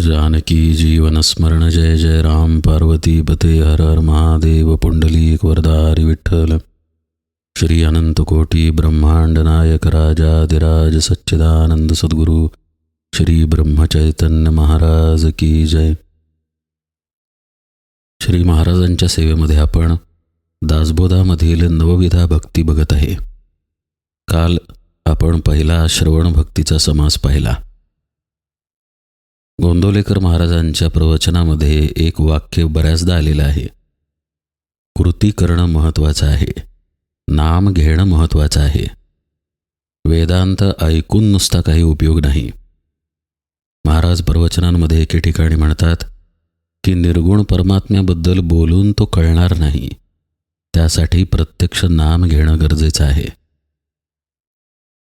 जानकी जीवनस्मरण जय जय राम पार्वती पते हर हर महादेव पुंडलीक वरदारी विठ्ठल। श्री अनंतकोटी ब्रह्मांड नायक राजाधिराज सच्चिदानंद सद्गुरू श्री ब्रह्मचैतन्य महाराज की जय। श्री महाराजांच्या सेवेमध्ये आपण दासबोधामधील नवविधा भक्ती बघत आहे. काल आपण पहिला श्रवण भक्तीचा समास पाहिला. गोंदवलेकर महाराजांच्या प्रवचनामध्ये एक वाक्य बऱ्याचदा आलेलं आहे. कृती करणं महत्त्वाचं आहे. नाम घेणं महत्त्वाचं आहे. वेदांत ऐकून नुसता काही उपयोग नाही. महाराज प्रवचनांमध्ये एके ठिकाणी म्हणतात की निर्गुण परमात्म्याबद्दल बोलून तो कळणार नाही. त्यासाठी प्रत्यक्ष नाम घेणं गरजेचं आहे.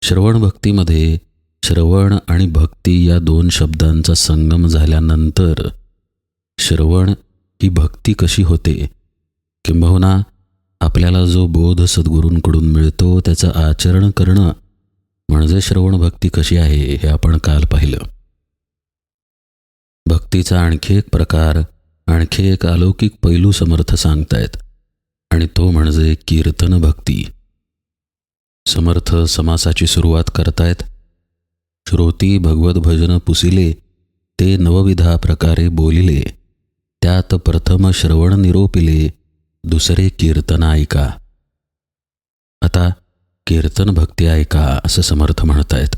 श्रवण भक्तीमध्ये श्रवण आणि भक्ती या दोन शब्दांचा संगम झाल्यानंतर श्रवण ही भक्ती कशी होते? किंबहुना आपल्याला जो बोध सद्गुरूंकडून मिळतो त्याचं आचरण करणं म्हणजे श्रवण भक्ती कशी आहे हे आपण काल पाहिलं. भक्तीचा आणखी एक प्रकार आणखी एक अलौकिक पैलू समर्थ सांगतायत आणि तो म्हणजे कीर्तन भक्ती. समर्थ समासाची सुरुवात करतायत श्रोती भगवत भजन पुसिले ते नवविधा प्रकारे बोलिले. त्यात प्रथम श्रवण निरोपिले दुसरे कीर्तन ऐका. आता कीर्तन भक्ती ऐका असं समर्थ म्हणतायत.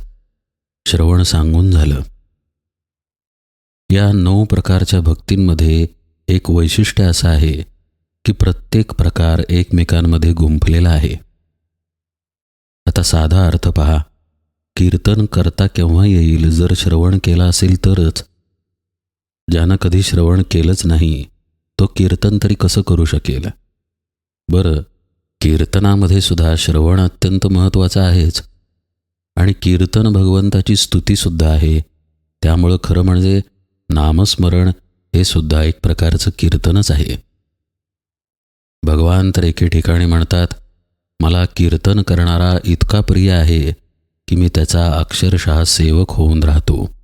श्रवण सांगून झालं. या नऊ प्रकारच्या भक्तींमध्ये एक वैशिष्ट्य असं आहे की प्रत्येक प्रकार एकमेकांमध्ये गुंफलेला आहे. आता साधा अर्थ पहा. कीर्तन करता केव्हा येईल? जर श्रवण केला असेल तरच. ज्यानं कधी श्रवण केलंच नाही तो कीर्तन तरी कसं करू शकेल? बरं कीर्तनामध्ये सुद्धा श्रवण अत्यंत महत्त्वाचं आहेच. आणि कीर्तन भगवंताची स्तुतीसुद्धा आहे. त्यामुळं खरं म्हणजे नामस्मरण हे सुद्धा एक प्रकारचं कीर्तनच आहे. भगवान तर एके ठिकाणी म्हणतात मला कीर्तन करणारा इतका प्रिय आहे की मी त्याचा अक्षरशः सेवक होऊन राहतो.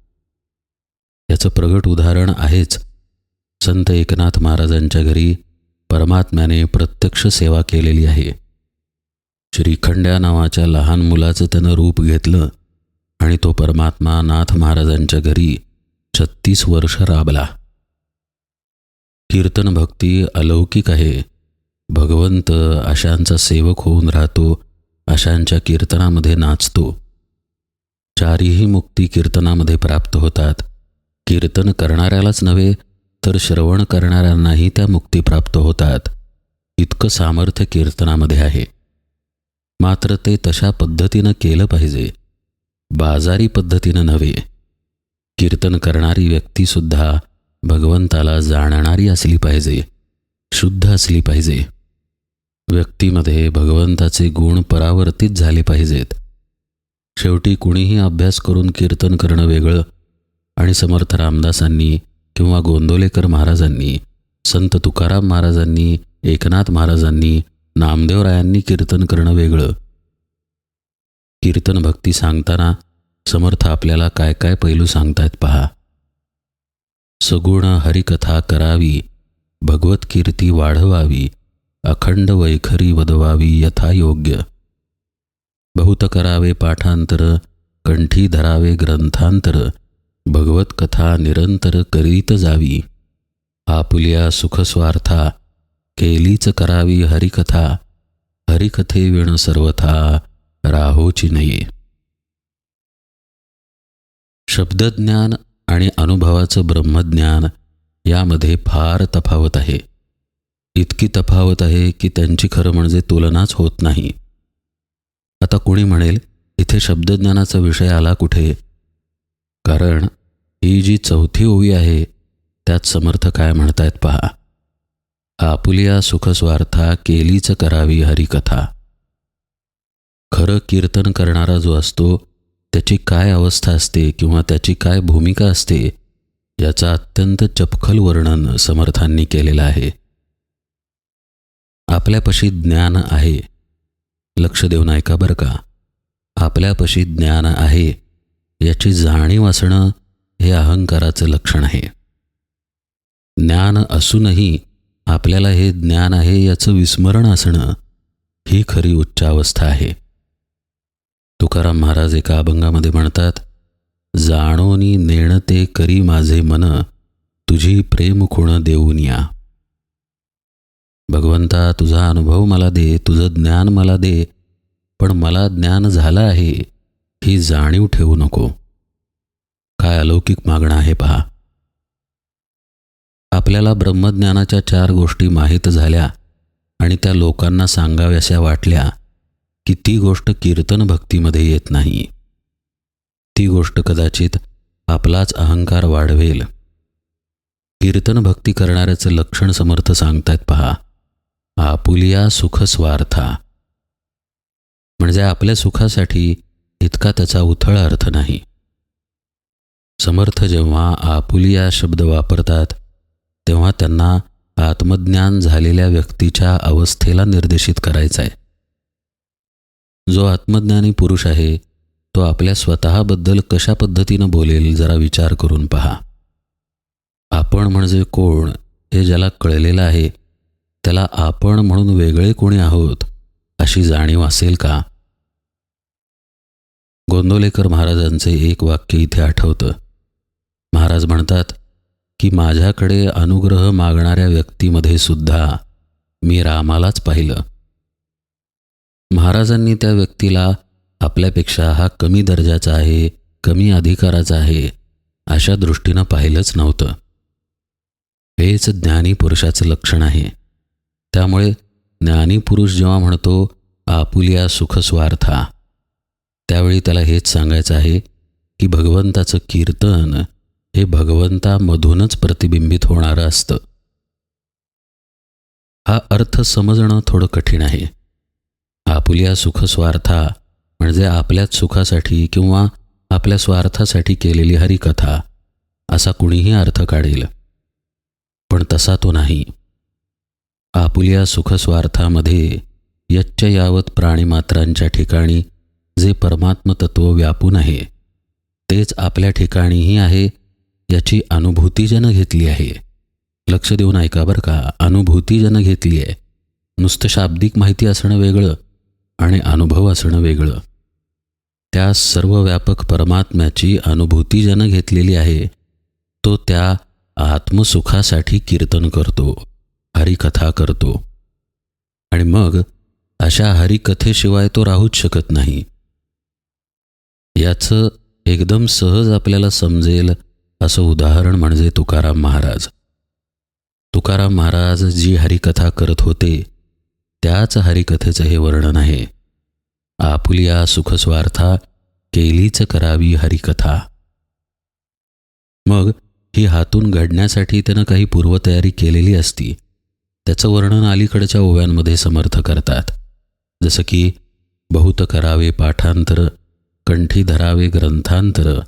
याचं प्रगट उदाहरण आहेच. संत एकनाथ महाराजांच्या घरी परमात्म्याने प्रत्यक्ष सेवा केलेली आहे. श्रीखंड्या नावाच्या लहान मुलाचं त्यानं रूप घेतलं आणि तो परमात्मा नाथ महाराजांच्या घरी छत्तीस वर्ष राबला. कीर्तन भक्ती अलौकिक आहे. भगवंत अशांचा सेवक होऊन राहतो अशांच्या कीर्तनामध्ये नाचतो. चारीही मुक्ती कीर्तनामध्ये प्राप्त होतात. कीर्तन करणाऱ्यालाच नव्हे तर श्रवण करणाऱ्यांनाही त्या मुक्ती प्राप्त होतात. इतकं सामर्थ्य कीर्तनामध्ये आहे. मात्र ते तशा पद्धतीनं केलं पाहिजे. बाजारी पद्धतीनं नव्हे. कीर्तन करणारी व्यक्तीसुद्धा भगवंताला जाणणारी असली पाहिजे शुद्ध असली पाहिजे. व्यक्तीमध्ये भगवंताचे गुण परावर्तित झाले पाहिजेत. शेवटी कुणीही अभ्यास करून कीर्तन करणं वेगळं. आणि समर्थ रामदासांनी किंवा गोंदोलेकर महाराजांनी संत तुकाराम महाराजांनी एकनाथ महाराजांनी नामदेवरायांनी कीर्तन करणं वेगळं. कीर्तन भक्ती सांगताना समर्थ आपल्याला काय काय पैलू सांगतायत पहा. सगुण हरिकथा करावी भगवत कीर्ती वाढवावी अखंड वैखरी वदवावी यथायोग्य. बहुत करावे पाठांतर कंठी धरावे ग्रंथांतर भगवत कथा निरंतर करीत जावी. आपुल्या सुखस्वार्था केलीच करावी हरिकथा हरिकथे विण सर्वथा राहोची नये. शब्दज्ञान आणि अनुभवाचं ब्रह्मज्ञान यामध्ये फार तफावत आहे. इतकी तफावत आहे की त्यांची खरं म्हणजे तुलनाच होत नाही. आता कोणी म्हणेल इथे शब्दज्ञानाचा विषय आला कुठे? कारण ही जी चौथी ओवी आहे त्यात समर्थ काय म्हणतायत पहा. आपुलिया सुखस्वार्था केलीच करावी हरिकथा. खरं कीर्तन करणारा जो असतो त्याची काय अवस्था असते किंवा त्याची काय भूमिका असते याचा अत्यंत चपखल वर्णन समर्थांनी केलेलं आहे. आपल्यापाशी ज्ञान आहे. लक्ष देऊन ऐका बरं का. आपल्यापाशी ज्ञान आहे याची जाणीव असणं हे अहंकाराचं लक्षण आहे. ज्ञान असूनही आपल्याला हे ज्ञान आहे याचं विस्मरण असणं ही खरी उच्चावस्था आहे. तुकाराम महाराज एका अभंगामध्ये म्हणतात जाणोनी नेणते करी माझे मन तुझी प्रेम खुण देऊन या. भगवंता तुझा अनुभव मला दे तुझं ज्ञान मला दे पण मला ज्ञान झालं आहे ही जाणीव ठेवू नको. काय अलौकिक मागणं आहे पहा. आपल्याला ब्रह्मज्ञानाच्या चार गोष्टी माहीत झाल्या आणि त्या लोकांना सांगाव्याशा वाटल्या की ती गोष्ट कीर्तन भक्तीमध्ये येत नाही. ती गोष्ट कदाचित आपलाच अहंकार वाढवेल. कीर्तन भक्ती करणाऱ्याचं लक्षण समर्थ सांगतायत पहा. आपुलिया सुखस्वार्था. म्हणजे आपल्या सुखासाठी इतका त्याचा उथळ अर्थ नाही. समर्थ जेव्हा आपुलिया शब्द वापरतात तेव्हा त्यांना आत्मज्ञान झालेल्या व्यक्तीच्या अवस्थेला निर्देशित करायचा आहे जो आत्मज्ञानी पुरुष आहे तो आपल्या स्वतःबद्दल कशा पद्धतीनं बोलेल जरा विचार करून पहा. आपण म्हणजे कोण हे ज्याला कळलेलं आहे त्याला आपण म्हणून वेगळे कोणी आहोत अशी जाणीव असेल का? गोंदोलेकर महाराजांचे एक वाक्य इथे आठवतं. महाराज म्हणतात की माझ्याकडे अनुग्रह मागणाऱ्या व्यक्तीमध्ये सुद्धा मी रामालाच पाहिलं. महाराजांनी त्या व्यक्तीला आपल्यापेक्षा हा कमी दर्जाचा आहे कमी अधिकाराचा आहे अशा दृष्टीनं पाहिलंच नव्हतं. हेच ज्ञानी पुरुषाचं लक्षण आहे. त्यामुळे ज्ञानी पुरुष जेव्हा म्हणतो आपुलिया सुखस्वार्था त्यावेळी त्याला हेच सांगायचं आहे की भगवंताचं कीर्तन हे भगवंतामधूनच प्रतिबिंबित होणारं असतं. हा अर्थ समजणं थोडं कठीण आहे. आपुल्या सुखस्वार्था म्हणजे आपल्याच सुखासाठी किंवा आपल्या स्वार्थासाठी केलेली हरिकथा असा कुणीही अर्थ काढेल. पण तसा तो नाही. आपुल्या सुखस्वार्थामध्ये यच्च यावत प्राणीमात्रांच्या ठिकाणी जे परमात्मतत्व व्यापून आहे तेच आपल्या ठिकाणीही आहे याची अनुभूतीजनं घेतली आहे. लक्ष देऊन ऐका बरं का अनुभूतीजनं घेतली आहे. नुसतं शाब्दिक माहिती असणं वेगळं आणि अनुभव असणं वेगळं. त्या सर्व व्यापक परमात्म्याची अनुभूती ज्यानं घेतलेली आहे तो त्या आत्मसुखासाठी कीर्तन करतो. हरिकथा करतो. आणि मग अशा हरिकथेशिवाय तो राहूच शकत नाही. याचं एकदम सहज आपल्याला समजेल असं उदाहरण म्हणजे तुकाराम महाराज. तुकाराम महाराज जी हरिकथा करत होते त्याच हरिकथेचं हे वर्णन आहे. आपुलिया सुखस्वार्था केलीच करावी हरिकथा. मग ही हातून घडण्यासाठी त्यानं काही पूर्वतयारी केलेली असती. त्याचं वर्णन अलीकडच्या ओव्यांमध्ये समर्थ करतात. जसं की बहुत करावे पाठांतर कंठी धरावे ग्रंथांतर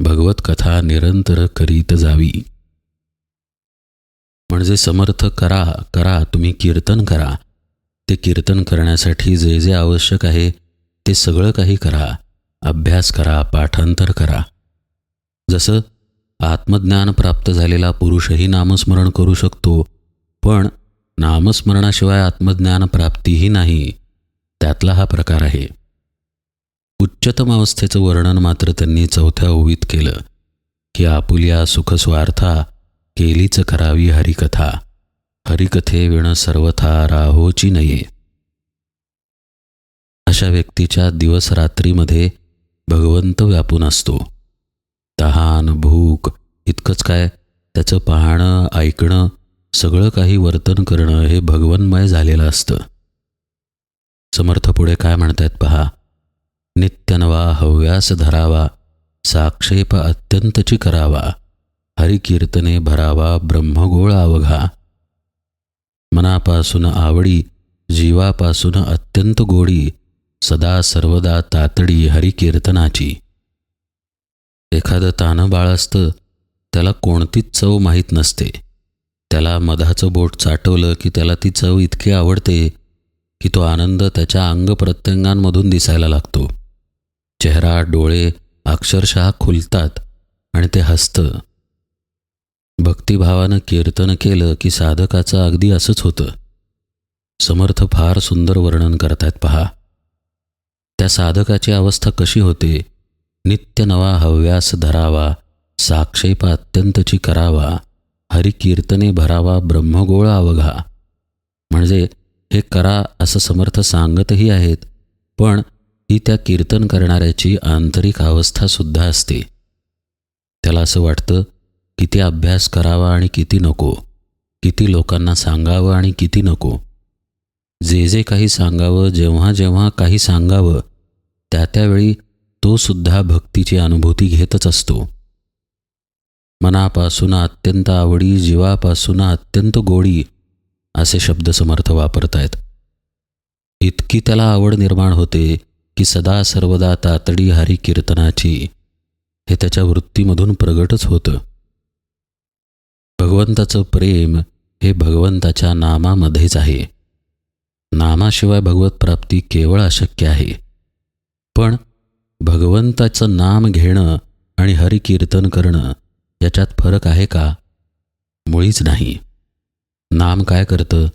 भगवत कथा निरंतर करीत जावी. म्हणजे समर्थ करा करा तुम्ही कीर्तन करा. ते कीर्तन करण्यासाठी जे जे आवश्यक आहे ते सगळं काही करा. अभ्यास करा पाठांतर करा. जसं आत्मज्ञान प्राप्त झालेला पुरुषही नामस्मरण करू शकतो पण नामस्मरणाशिवाय आत्मज्ञान प्राप्तीही नाही. त्यातला हा प्रकार आहे. उच्चतम अवस्थेचं वर्णन मात्र त्यांनी चौथ्या ओवीत केलं. की आपुल्या सुखस्वार्था केलीच करावी हरिकथा. हरिकथे विण सर्वथा राहोची नये. अशा व्यक्तीच्या दिवस रात्रीमध्ये भगवंत व्यापून असतो. तहान भूक इतकंच काय त्याचं पाहणं ऐकणं सगळं काही वर्तन करणं हे भगवन्मय झालेलं असतं. समर्थ पुढे काय म्हणतायत पहा? नित्यनवा हव्यास धरावा साक्षेप अत्यंतची करावा हरिकीर्तने भरावा ब्रह्मगोळ अवघा. मनापासून आवडी जीवापासून अत्यंत गोडी सदा सर्वदा तातडी हरिकीर्तनाची. एखादं तानं बाळ असतं त्याला कोणतीच चव माहीत नसते. त्याला मधाचं बोट चाटवलं की त्याला ती चव इतकी आवडते की तो आनंद त्याच्या अंग प्रत्यंगांमधून दिसायला लागतो. चेहरा डोळे अक्षरशः खुलतात आणि ते हसतं. भक्तिभावानं कीर्तन केलं की साधकाचं अगदी असंच होतं. समर्थ फार सुंदर वर्णन करतायत पहा. त्या साधकाची अवस्था कशी होते? नित्य नवा हव्यास धरावा साक्षेप अत्यंतची करावा. हरिकीर्तने भरावा ब्रह्मगोळ अवघा म्हणजे हे करा असं समर्थ सांगतही आहेत पण ही त्या कीर्तन करणाऱ्याची आंतरिक अवस्थासुद्धा असते. त्याला असं वाटतं किती अभ्यास करावा आणि किती नको किती लोकांना सांगावं आणि किती नको. जे जे काही सांगावं जेव्हा जेव्हा काही सांगावं त्या त्यावेळी तो सुद्धा भक्तीची अनुभूती घेतच असतो. मनापासून अत्यंत आवडी जीवापासून अत्यंत गोडी असे शब्द समर्थ वापरतायत. इतकी त्याला आवड निर्माण होते की सदा सर्वदा तातडी हरी कीर्तनाची हे त्याच्या वृत्तीमधून प्रगटच होतं. भगवंताचं प्रेम हे भगवंताच्या नामामध्येच आहे. नामाशिवाय भगवत प्राप्ती केवळ अशक्य आहे. पण भगवंताचं नाम घेणं आणि हरिकीर्तन करणं याच्यात फरक आहे का? मुळीच नाही. नाम काय करतं?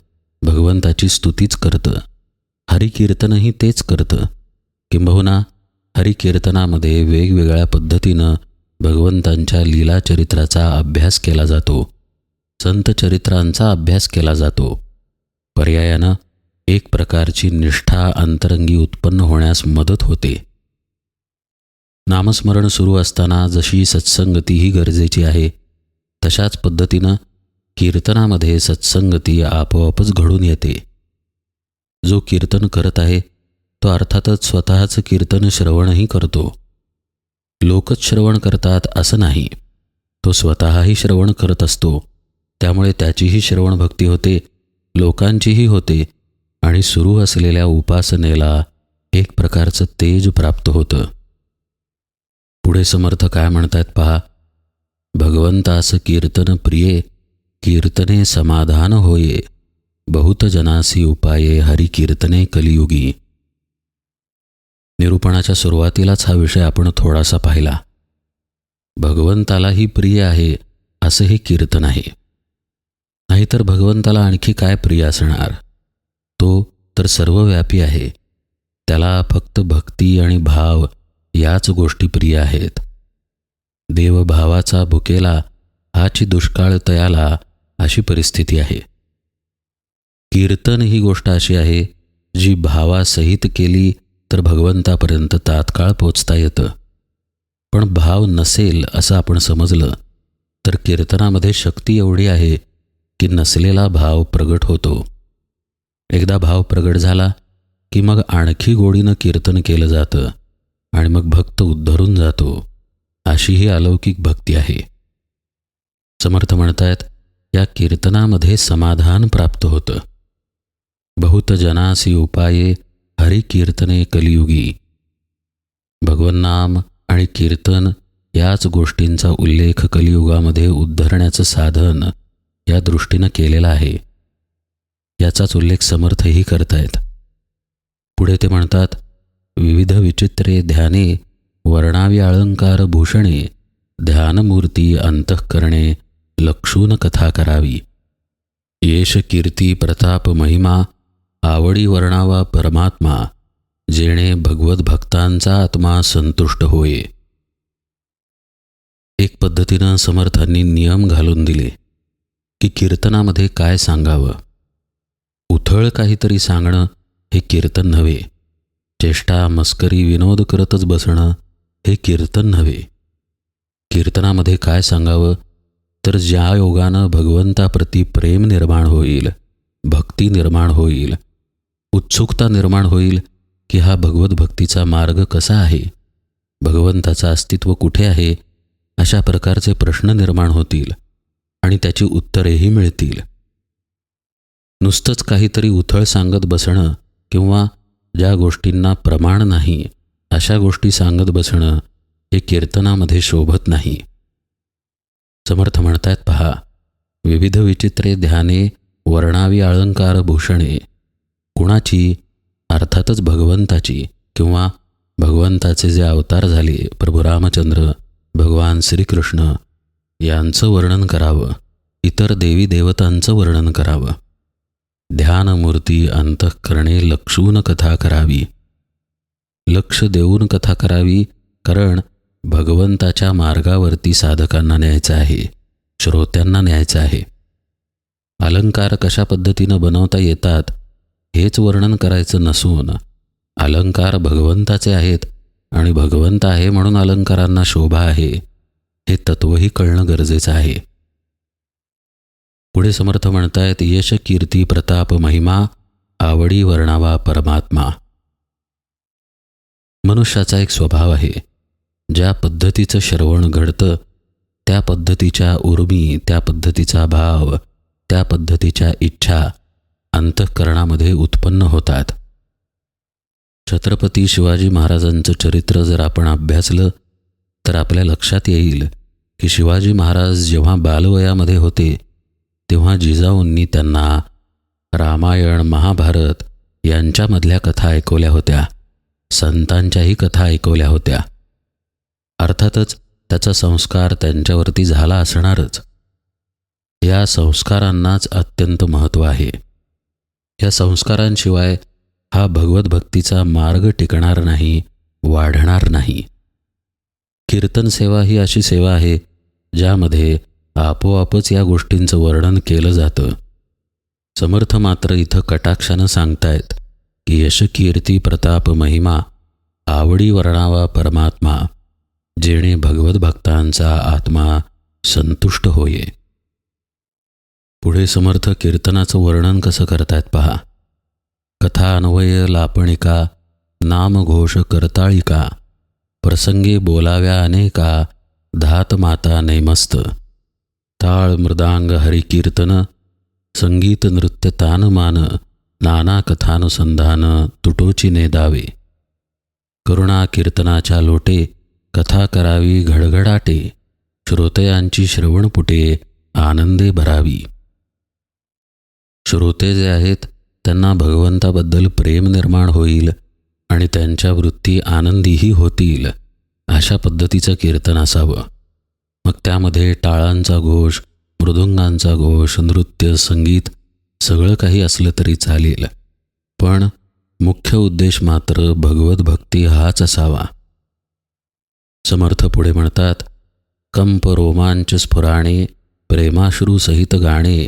भगवंताची स्तुतीच करतं. हरिकीर्तनही तेच करतं. किंबहुना हरिकीर्तनामध्ये वेगवेगळ्या पद्धतीनं भगवंतांच्या लीलाचरित्राचा अभ्यास केला जातो. संत चरित्रांचा अभ्यास केला जातो. पर्यायानं एक प्रकारची निष्ठा अंतरंगी उत्पन्न होण्यास मदत होते. नामस्मरण सुरू असताना जशी सत्संगतीही गरजेची आहे तशाच पद्धतीनं कीर्तनामध्ये सत्संगती आपोआपच घडून येते. जो कीर्तन करत आहे तो अर्थातच स्वतःचं कीर्तन श्रवणही करतो. लोकच श्रवण करतात असं नाही. तो स्वतःही श्रवण करत असतो. त्यामुळे त्याचीही श्रवण भक्ती होते लोकांचीही होते आणि सुरू असलेल्या उपासनेला एक प्रकारचं तेज प्राप्त होतं. पुढे समर्थ काय म्हणतात पहा? भगवंतास कीर्तन प्रिये कीर्तने समाधान होये बहुत जनासी उपाये हरिकीर्तने कलियुगी। निरूपणाच्या सुरुवातीलाच हा विषय आपण थोडासा पाहिला. भगवंतालाही प्रिय आहे असं हे कीर्तन आहे. नाहीतर भगवंताला आणखी काय प्रिय असणार? तो तर सर्वव्यापी आहे. त्याला फक्त भक्ती आणि भाव याच गोष्टी प्रिय आहेत. देवभावाचा भुकेला हाची दुष्काळ तयाला अशी परिस्थिती आहे. कीर्तन ही गोष्ट अशी आहे जी भावासहित केली तर भगवंतापर्यंत तात्काळ पोचता येतं. पण भाव नसेल असं आपण समजलं तर कीर्तनामध्ये शक्ती एवढी आहे की नसलेला भाव प्रगट होतो. एकदा भाव प्रगट झाला की मग आणखी गोडीनं कीर्तन केलं जातं. आणि मग भक्त उद्धरून जातो. अशी ही अलौकिक भक्ती आहे. समर्थ म्हणतायत या कीर्तनामध्ये समाधान प्राप्त होतं. बहुत जनासी उपाये हरिकीर्तने कलियुगी. भगवन्नाम आणि कीर्तन याच गोष्टींचा उल्लेख कलियुगामध्ये उद्धरण्याचं साधन या दृष्टीनं केलेला आहे. याचाच उल्लेख समर्थही करतायत. पुढे ते म्हणतात विविध विचित्रे ध्याने वर्णावी अलंकार भूषणे ध्यानमूर्ती अंतःकरणे लक्षून कथा करावी. येश कीर्ती प्रताप महिमा आवडी वर्णावा परमात्मा जेणे भगवत भक्तांचा आत्मा संतुष्ट होय. एक पद्धतीनं समर्थांनी नियम घालून दिले की कीर्तनामध्ये काय सांगावं? उथळ काहीतरी सांगणं हे कीर्तन नव्हे. चेष्टा मस्करी विनोद करतच बसणं हे कीर्तन नव्हे. कीर्तनामध्ये काय सांगावं? तर ज्या योगानं भगवंताप्रती प्रेम निर्माण होईल भक्ती निर्माण होईल उत्सुकता निर्माण होईल की हा भगवत भक्तीचा मार्ग कसा आहे? भगवंताचं अस्तित्व कुठे आहे? अशा प्रकारचे प्रश्न निर्माण होतील आणि त्याची उत्तरेही मिळतील. नुसतंच काहीतरी उथळ सांगत बसणं किंवा ज्या गोष्टींना प्रमाण नाही अशा गोष्टी सांगत बसणं हे कीर्तनामध्ये शोभत नाही. समर्थ म्हणतायत पहा विविध विचित्रे ध्याने वर्णावी अलंकार भूषणे कुणाची अर्थातच भगवंताची किंवा भगवंताचे जे अवतार झाले प्रभू रामचंद्र भगवान श्रीकृष्ण यांचं वर्णन करावं इतर देवी देवतांचं वर्णन करावं. ध्यानमूर्ती अंतःकरणे लक्षून कथा करावी. लक्ष देऊन कथा करावी कारण भगवंताच्या मार्गावरती साधकांना न्यायचं आहे श्रोत्यांना न्यायचं आहे. अलंकार कशा पद्धतीनं बनवता येतात हेच वर्णन करायचं नसून अलंकार भगवंताचे आहेत आणि भगवंत आहे म्हणून अलंकारांना शोभा आहे हे तत्वही कळणं गरजेचं आहे. पुढे समर्थ म्हणतायत यश कीर्ती प्रताप महिमा आवडी वर्णावा परमात्मा. मनुष्याचा एक स्वभाव आहे. ज्या पद्धतीचं श्रवण घडतं त्या पद्धतीच्या उर्मी त्या पद्धतीचा भाव त्या पद्धतीच्या इच्छा अंतःकरणामध्ये उत्पन्न होतात. छत्रपती शिवाजी महाराजांचं चरित्र जर आपण अभ्यासलं तर आपल्या लक्षात येईल की शिवाजी महाराज जेव्हा बालवयामध्ये होते तेव्हा जिजाऊंनी त्यांना रामायण महाभारत यांच्यामधल्या कथा ऐकवल्या होत्या. संतांच्याही कथा ऐकवल्या होत्या. अर्थातच त्याचा संस्कार त्यांच्यावरती झाला असणारच. या संस्कारांनाच अत्यंत महत्त्व आहे. या संस्कारांशिवाय हा भगवत भक्तीचा मार्ग टिकणार नाही वाढणार नाही. कीर्तन सेवा ही अशी सेवा आहे ज्यामध्ये आपोआपच या गोष्टींचं वर्णन केलं जातं. समर्थ मात्र इथं कटाक्षानं सांगतायत की यश कीर्ती प्रताप महिमा आवडी वर्णावा परमात्मा जेणे भगवत भक्तांचा आत्मा संतुष्ट होये. पुढे समर्थ कीर्तनाचं वर्णन कसं करतायत पहा. कथा अन्वय लापणिका नामघोष करताळिका प्रसंगी बोलाव्या अनेका धात माता नेमस्त. ताळ मृदांग हरिकीर्तन संगीत नृत्य तानमान नाना कथानुसंधान तुटोची नेदावे करुणा कीर्तनाच्या लोटे कथा करावी घडघडाटे श्रोतयांची श्रवणपुटे आनंदे भरावी श्रोते जे आहेत त्यांना भगवंताबद्दल प्रेम निर्माण होईल आणि त्यांच्या वृत्ती आनंदीही होतील अशा पद्धतीचं कीर्तन असावं मग त्यामध्ये टाळांचा घोष मृदुंगांचा घोष नृत्य संगीत सगळं काही असलं तरी चालेल. पण मुख्य उद्देश मात्र भगवत भक्ती हाच असावा. समर्थ पुढे म्हणतात कंप रोमांच स्फुराणे प्रेमाश्रूसहित गाणे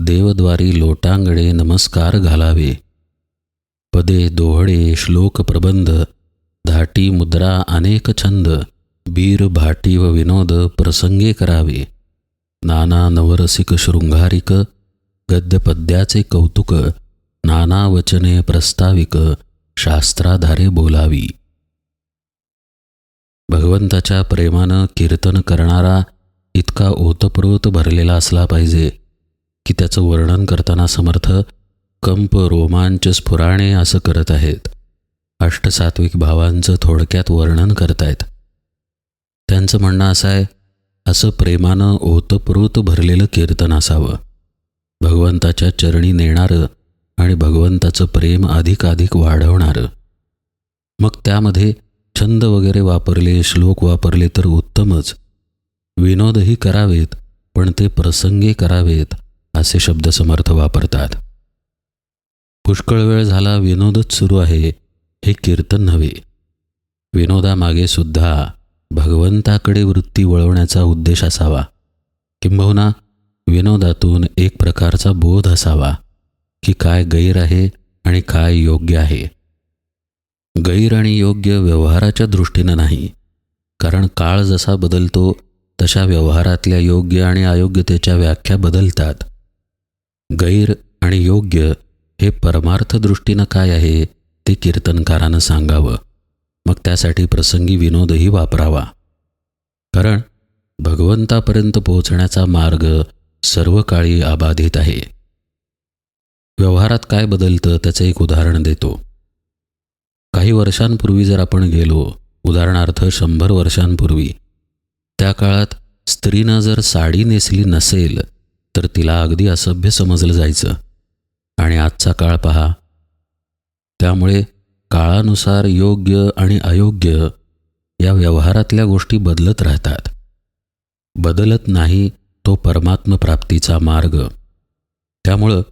देवद्वारी लोटांगणे नमस्कार घालावे. पदे दोहडे श्लोक प्रबंध धाटी मुद्रा अनेक छंद बीर भाटी व विनोद प्रसंगे करावे नाना नवरसिक शृंगारिक गद्यपद्याचे कौतुक नाना वचने प्रस्ताविक शास्त्राधारे बोलावी भगवंताच्या प्रेमानं कीर्तन करणारा इतका ओतप्रोत भरलेला असला पाहिजे की त्याचं वर्णन करताना समर्थ कंप रोमांच स्फुराणे असं करत आहेत अष्टसात्विक भावांचं थोडक्यात वर्णन करतायत त्यांचं म्हणणं असं आहे असं प्रेमानं ओतप्रोत भरलेलं कीर्तन असावं. भगवंताच्या चरणी नेणारं आणि भगवंताचं प्रेम अधिकाधिक वाढवणारं. मग त्यामध्ये छंद वगैरे वापरले श्लोक वापरले तर उत्तमच. विनोदही करावेत पण ते प्रसंगी करावेत असे शब्द समर्थ वापरतात. पुष्कळ वेळ झाला विनोदच सुरू आहे हे कीर्तन नव्हे. विनोदामागे सुद्धा भगवंताकडे वृत्ती वळवण्याचा उद्देश असावा. किंबहुना विनोदातून एक प्रकारचा बोध असावा की काय गैर आहे आणि काय योग्य आहे. गैर आणि योग्य व्यवहाराच्या दृष्टीनं नाही कारण काळ जसा बदलतो तशा व्यवहारातल्या योग्य आणि अयोग्यतेच्या व्याख्या बदलतात. गैर आणि योग्य हे परमार्थ दृष्टीनं काय आहे ते कीर्तनकारानं सांगावं. मग त्यासाठी प्रसंगी विनोदही वापरावा. कारण भगवंतापर्यंत पोहोचण्याचा मार्ग सर्व काळी अबाधित आहे. व्यवहारात काय बदलतं त्याचं एक उदाहरण देतो. काही वर्षांपूर्वी जर आपण गेलो उदाहरणार्थ शंभर वर्षांपूर्वी त्या काळात स्त्रीनं जर साडी नेसली नसेल तर तिला अगदी असभ्य समजलं जायचं. आणि आजचा काळ पहा. त्यामुळे काळानुसार योग्य आणि अयोग्य या व्यवहारातल्या गोष्टी बदलत राहतात. बदलत नाही तो परमात्मप्राप्तीचा मार्ग. त्यामुळं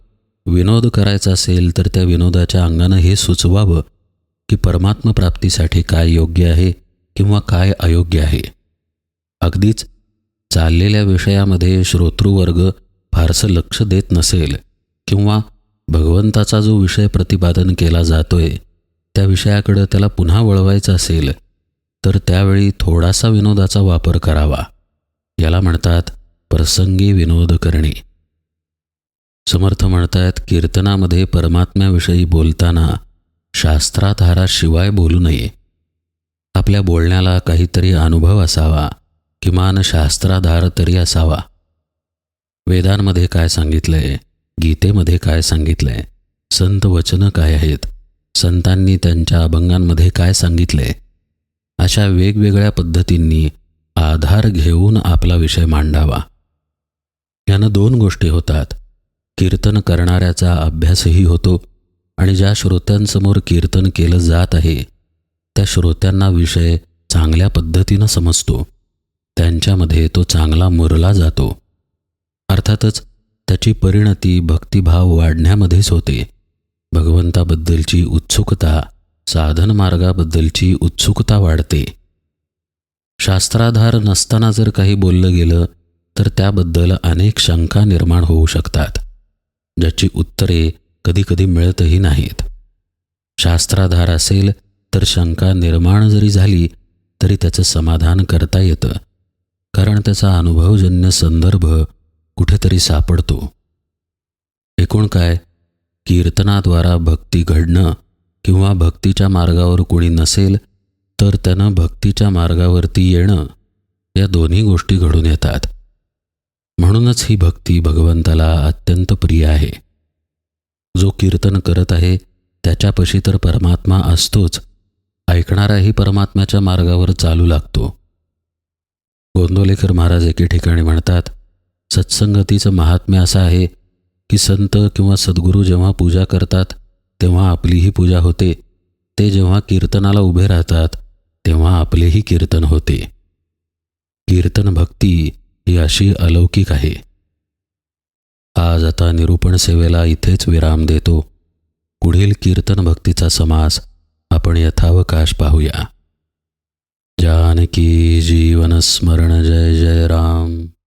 विनोद करायचा असेल तर त्या विनोदाच्या अंगानं हे सुचवावं की परमात्मप्राप्तीसाठी काय योग्य आहे किंवा काय अयोग्य आहे. अगदीच चाललेल्या विषयामध्ये श्रोतृवर्ग फारसं लक्ष देत नसेल किंवा भगवंताचा जो विषय प्रतिपादन केला जातोय त्या विषयाकडं त्याला पुन्हा वळवायचं असेल तर त्यावेळी थोडासा विनोदाचा वापर करावा. याला म्हणतात प्रसंगी विनोद करणे. समर्थ म्हणतायत कीर्तनामध्ये परमात्म्याविषयी बोलताना शास्त्राधाराशिवाय बोलू नये. आपल्या बोलण्याला काहीतरी अनुभव असावा किमान शास्त्राधार तरी असावा. वेदांमध्ये काय सांगितलंय? गीतेमध्ये काय सांगितलंय? संत वचनं काय आहेत? संतांनी त्यांच्या अभंगांमध्ये काय सांगितलंय अशा वेगवेगळ्या पद्धतींनी आधार घेऊन आपला विषय मांडावा. यानं दोन गोष्टी होतात. कीर्तन करणाऱ्याचा अभ्यासही होतो आणि ज्या श्रोत्यांसमोर कीर्तन केलं जात आहे त्या श्रोत्यांना विषय चांगल्या पद्धतीनं समजतो. त्यांच्यामध्ये तो चांगला मुरला जातो. अर्थातच त्याची परिणती भक्तिभाव वाढण्यामध्येच होते. भगवंताबद्दलची उत्सुकता साधन मार्गाबद्दलची उत्सुकता वाढते. शास्त्राधार नसताना जर काही बोललं गेलं तर त्याबद्दल अनेक शंका निर्माण होऊ शकतात ज्याची उत्तरे कधीकधी मिळतही नाहीत. शास्त्राधार असेल तर शंका निर्माण जरी झाली तरी त्याचं समाधान करता येतं कारण त्याचा अनुभवजन्य संदर्भ कुठेतरी सापडतो. एकूण काय? कीर्तनाद्वारा भक्ती घडणं किंवा भक्तीच्या मार्गावर कोणी नसेल तर त्यानं भक्तीच्या मार्गावरती येणं या दोन्ही गोष्टी घडून येतात. म्हणूनच ही भक्ती भगवंताला अत्यंत प्रिय आहे. जो कीर्तन करत आहे त्याच्यापाशी तर परमात्मा असतोच ऐकणाराही परमात्म्याच्या मार्गावर चालू लागतो. गोंदोलेकर महाराज एके ठिकाणी म्हणतात सत्संगतीचं महात्म्य असं आहे की संत किंवा सद्गुरू जेव्हा पूजा करतात तेव्हा आपलीही पूजा होते. ते जेव्हा कीर्तनाला उभे राहतात तेव्हा आपलेही कीर्तन होते. कीर्तन भक्ती ही अशी अलौकिक आहे. आज आता निरूपण सेवेला इथेच विराम देतो. पुढील कीर्तन भक्तीचा समास आपण यथावकाश पाहूया. जानकी जीवन स्मरण जय जय राम.